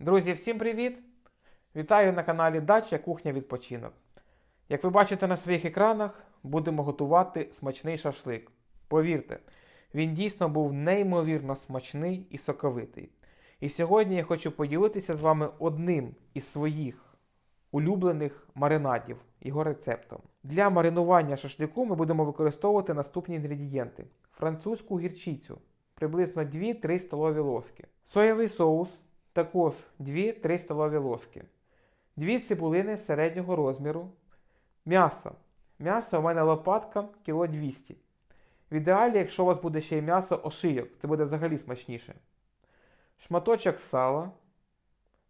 Друзі, всім привіт! Вітаю на каналі Дача Кухня Відпочинок. Як ви бачите на своїх екранах, будемо готувати смачний шашлик. Повірте, він дійсно був неймовірно смачний і соковитий. І сьогодні я хочу поділитися з вами одним із своїх улюблених маринадів, його рецептом. Для маринування шашлику ми будемо використовувати наступні інгредієнти: французьку гірчицю приблизно 2-3 столові ложки, соєвий соус також 2-3 столові ложки, 2 цибулини середнього розміру, м'ясо. М'ясо у мене лопатка кіло 200 В ідеалі, якщо у вас буде ще й м'ясо ошийок, це буде взагалі смачніше. Шматочок сала,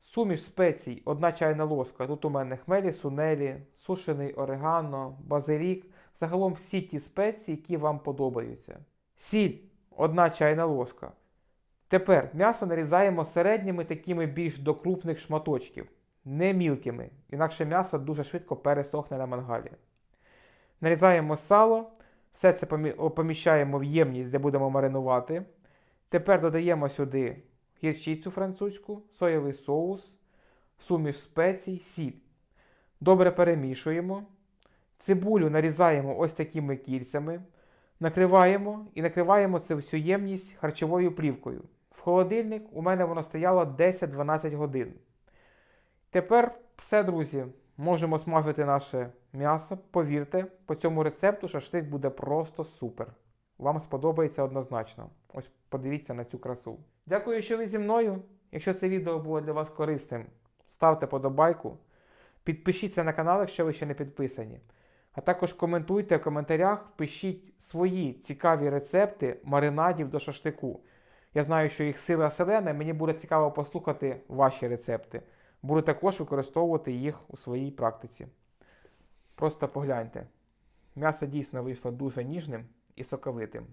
суміш спецій, 1 чайна ложка. Тут у мене хмелі, сунелі, сушений орегано, базилік. Загалом всі ті спеції, які вам подобаються. Сіль 1 чайна ложка. Тепер м'ясо нарізаємо середніми такими більш до крупних шматочків, не мілкими, інакше м'ясо дуже швидко пересохне на мангалі. Нарізаємо сало, все це помі- поміщаємо в ємність, де будемо маринувати. Тепер додаємо сюди гірчицю французьку, соєвий соус, суміш спецій, сіль. Добре перемішуємо. Цибулю нарізаємо ось такими кільцями. Накриваємо і накриваємо це всю ємність харчовою плівкою. Холодильник у мене воно стояло 10-12 годин. Тепер все, друзі, можемо смажити наше м'ясо. Повірте, по цьому рецепту шашлик буде просто супер. Вам сподобається однозначно. Ось подивіться на цю красу. Дякую, що ви зі мною. Якщо це відео було для вас корисним, ставте подобайку. Підпишіться на канал, якщо ви ще не підписані. А також коментуйте в коментарях, пишіть свої цікаві рецепти маринадів до шашлику. Я знаю, що їх сила селена, мені буде цікаво послухати ваші рецепти. Буду також використовувати їх у своїй практиці. Просто погляньте. М'ясо дійсно вийшло дуже ніжним і соковитим.